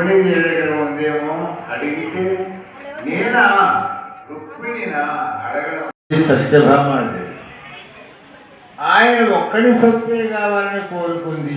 రుక్మిణి దగ్గర ఉందేమో అడిగితే నేనా? రుక్మిణినా? అడగడం సత్యభామ అంటే ఆయన ఒక్కడి సత్తే కావాలని కోరుకుంది.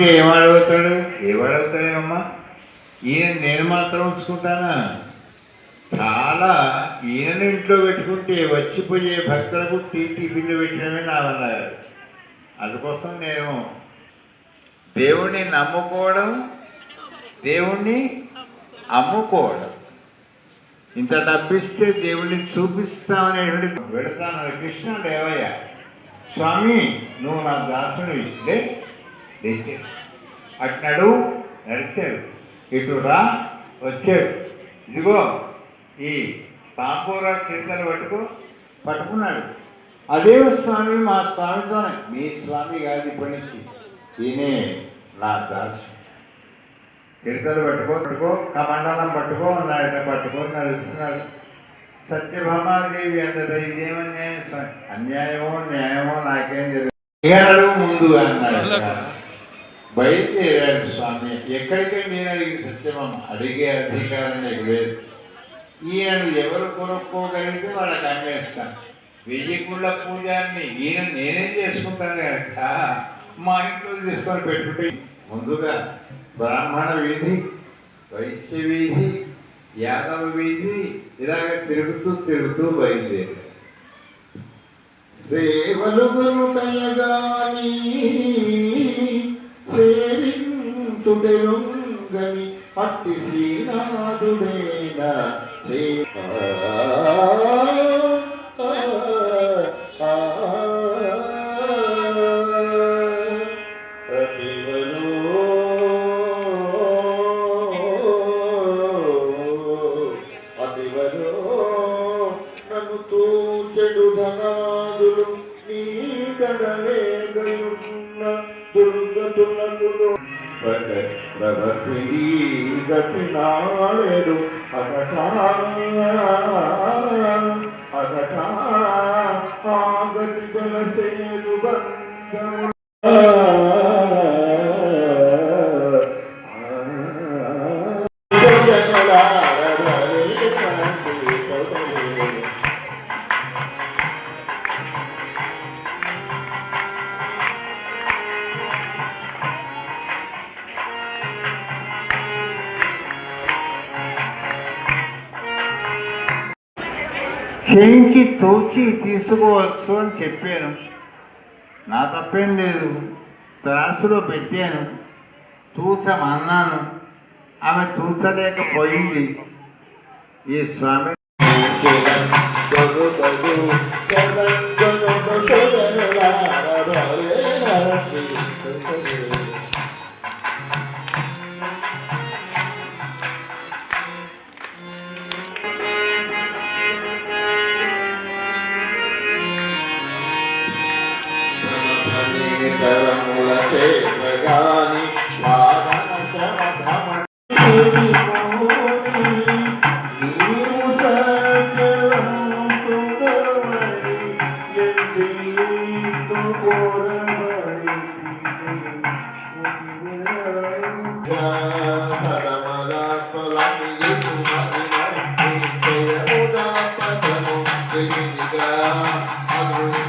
ఏమడుగుతాడు? ఏమడుగుతాడేమమ్మా? ఈయన నేను మాత్రం ఉంచుకుంటానా చాలా ఈయన ఇంట్లో పెట్టుకుంటే వచ్చిపోయే భక్తులకు టీ పెట్టడమే నా అందుకోసం నేను దేవుణ్ణి నమ్ముకోవడం దేవుణ్ణి అమ్ముకోవడం. ఇంత డబ్బిస్తే దేవుడిని చూపిస్తామనేటువంటి పెడతాను కృష్ణ దేవయ్య స్వామి నువ్వు నా దాసుడు ఇస్తే లేచాడు అట్నాడు నడిచాడు. ఇటు రా వచ్చాడు. ఇదిగో ఈ తాంపూర చింతలు పట్టుకో. పట్టుకున్నాడు. అదే స్వామి మా స్వామితోనే. మీ స్వామి కాదు ఇప్పటి నుంచి. ఈయనే నా దాసు చిరుతలు పట్టుకో పట్టుకో కమండలం పట్టుకో అన్నాడు పట్టుకొని నడుస్తున్నాడు సత్యభామాదేవి అందరు ఇదేమన్యాయం స్వామి అన్యాయమో న్యాయమో నాకేం తెలియదు ముందు అన్నాడు. బయలుదేరాడు స్వామి. ఎక్కడికి నేను అడిగి సత్యభామ? అడిగే అధికారం నీకు లేదు. ఈయన ఎవరు కొనుక్కోగలిగితే వాళ్ళకి అమ్మేస్తాను వెయ్యి గుళ్ళ పూజాన్ని ఈయన నేనేం చేసుకుంటాను కనుక? మా ఇంట్లో తీసుకొని పెట్టుకుంటే ముందుగా బ్రాహ్మణ వీధి వైశ్య వీధి యాదవ వీధి ఇలాగ తిరుగుతూ తిరుగుతూ బయలుదేరి సేవలు గనుటయగాని సేవించుటెరుంగని అట్టి శ్రీనాథుడేన సేవ తూ చెడు ధనాదులు నీ కడలే గయున్న దుర్గతులకు ప్రగతి గతి నాడు అగటా చేయించి తోచి తీసుకోవచ్చు అని చెప్పాను. నా తప్పేం లేదు. త్రాసులో పెట్టాను. తూచమన్నాను. ఆమె తూచలేకపోయింది. ఈ స్వామి Thank you. తరముల చేతగాని వాహన శమ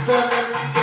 Thank you.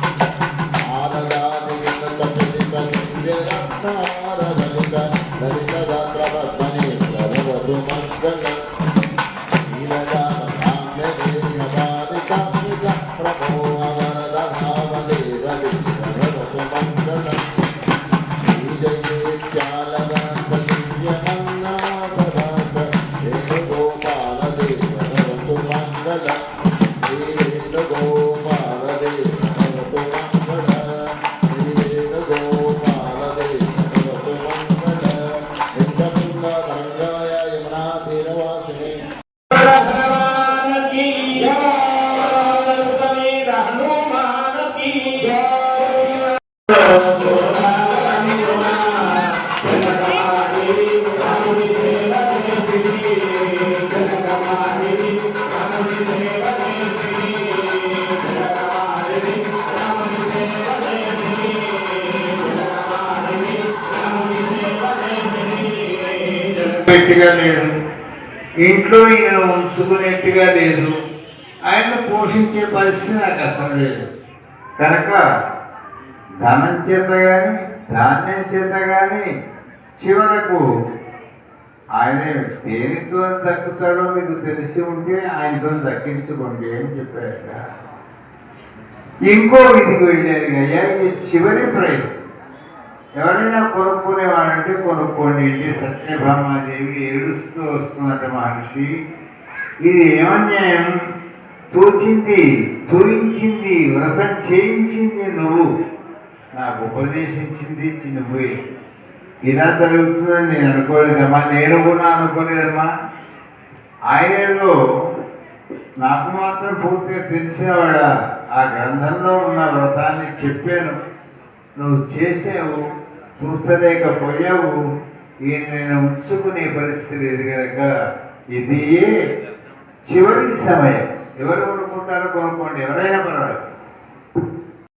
పెట్టిగా లేడు. ఇంట్లో ఈయన ఉంచుకునేట్టుగా లేదు. ఆయన పోషించే పరిస్థితి నాకు అసలు లేదు. కనుక ధనం చేత కానీ ధాన్యం చేత కానీ చివరకు ఆయన దేనితో దక్కుతాడో మీకు తెలిసి ఉంటే ఆయనతో దక్కించుకోండి అని చెప్పారట. ఇంకో విధికి వెళ్ళారు అయ్యా ఇది చివరి ప్రయత్నం. ఎవరైనా కొనుక్కునేవాడంటే కొనుక్కోండి వెళ్ళి సత్యభామాదేవి ఏడుస్తూ వస్తున్నట్టు మహర్షి ఇది ఏమన్యాయం? తోచింది తోయించింది వ్రతం చేయించింది నువ్వు. నాకు ఉపదేశించింది నువ్వే ఇలా జరుగుతుందని నేను అనుకోలేదమ్మా నేను కూడా అనుకోలేదమ్మా. ఆయనలో నాకు మాత్రం పూర్తిగా తెలిసేవాడ. ఆ గ్రంథంలో ఉన్న వ్రతాన్ని చెప్పాను. నువ్వు చేసావు కూర్చలేకపోయావు ఈయన నేను ఉంచుకునే పరిస్థితి లేదు కనుక ఇది చివరి సమయం. ఎవరు కొనుక్కుంటారో కొనుక్కోండి ఎవరైనా పర్వాలేదు.